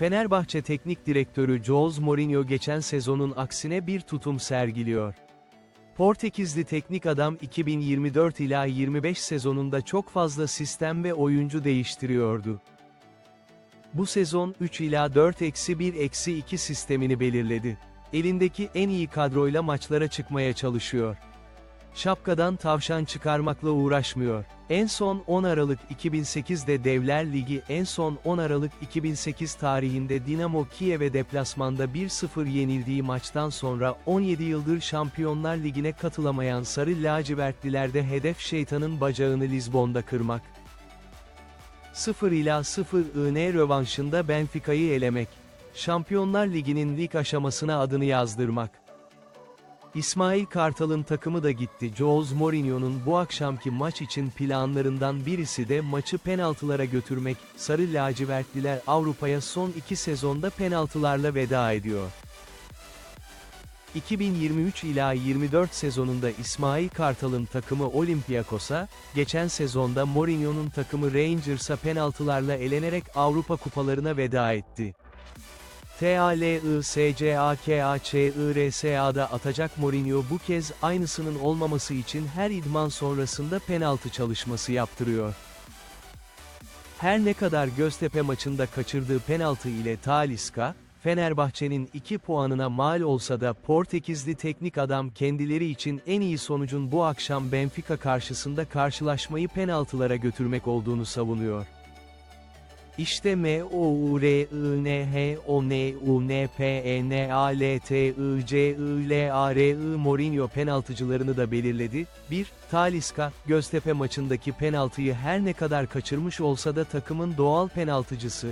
Fenerbahçe Teknik Direktörü Jose Mourinho geçen sezonun aksine bir tutum sergiliyor. Portekizli teknik adam 2024 ila 25 sezonunda çok fazla sistem ve oyuncu değiştiriyordu. Bu sezon 3 ila 4-1-2 sistemini belirledi. Elindeki en iyi kadroyla maçlara çıkmaya çalışıyor. Şapkadan tavşan çıkarmakla uğraşmıyor. En son 10 Aralık 2008'de Devler Ligi en son 10 Aralık 2008 tarihinde Dinamo Kiev'e deplasmanda 1-0 yenildiği maçtan sonra 17 yıldır Şampiyonlar Ligi'ne katılamayan Sarı Lacivertlilerde hedef şeytanın bacağını Lizbon'da kırmak. 0 ila 0 IN rövanşında Benfica'yı elemek. Şampiyonlar Ligi'nin lig aşamasına adını yazdırmak. İsmail Kartal'ın takımı da gitti. Jose Mourinho'nun bu akşamki maç için planlarından birisi de maçı penaltılara götürmek. Sarı lacivertliler Avrupa'ya son iki sezonda penaltılarla veda ediyor. 2023 ila 24 sezonunda İsmail Kartal'ın takımı Olympiakos'a, geçen sezonda Mourinho'nun takımı Rangers'a penaltılarla elenerek Avrupa kupalarına veda etti. TALISCAKAÇIRSA'da atacak Mourinho bu kez aynısının olmaması için her idman sonrasında penaltı çalışması yaptırıyor. Her ne kadar Göztepe maçında kaçırdığı penaltı ile Talisca, Fenerbahçe'nin 2 puanına mal olsa da Portekizli teknik adam kendileri için en iyi sonucun bu akşam Benfica karşısında karşılaşmayı penaltılara götürmek olduğunu savunuyor. İşte M O U R I N H O N U N P E N A L T I C I L A R I Mourinho penaltıcılarını da belirledi. 1. Talisca, Göztepe maçındaki penaltıyı her ne kadar kaçırmış olsa da takımın doğal penaltıcısı.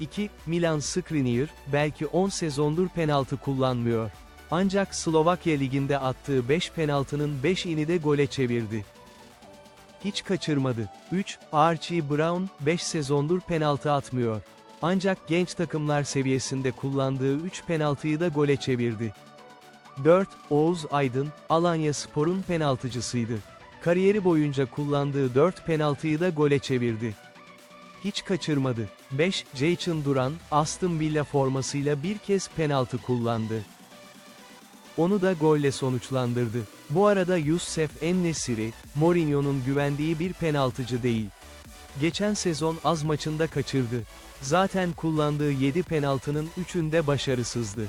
2. Milan Skriniar, belki 10 sezondur penaltı kullanmıyor. Ancak Slovakya Ligi'nde attığı 5 penaltının 5'ini de gole çevirdi. Hiç kaçırmadı. 3. Archie Brown, 5 sezondur penaltı atmıyor. Ancak genç takımlar seviyesinde kullandığı 3 penaltıyı da gole çevirdi. 4. Oğuz Aydın, Alanya Spor'un penaltıcısıydı. Kariyeri boyunca kullandığı 4 penaltıyı da gole çevirdi. Hiç kaçırmadı. 5. Jason Duran, Aston Villa formasıyla bir kez penaltı kullandı. Onu da golle sonuçlandırdı. Bu arada Youssef En-Nesyri, Mourinho'nun güvendiği bir penaltıcı değil. Geçen sezon az maçında kaçırdı. Zaten kullandığı 7 penaltının 3'ünde başarısızdı.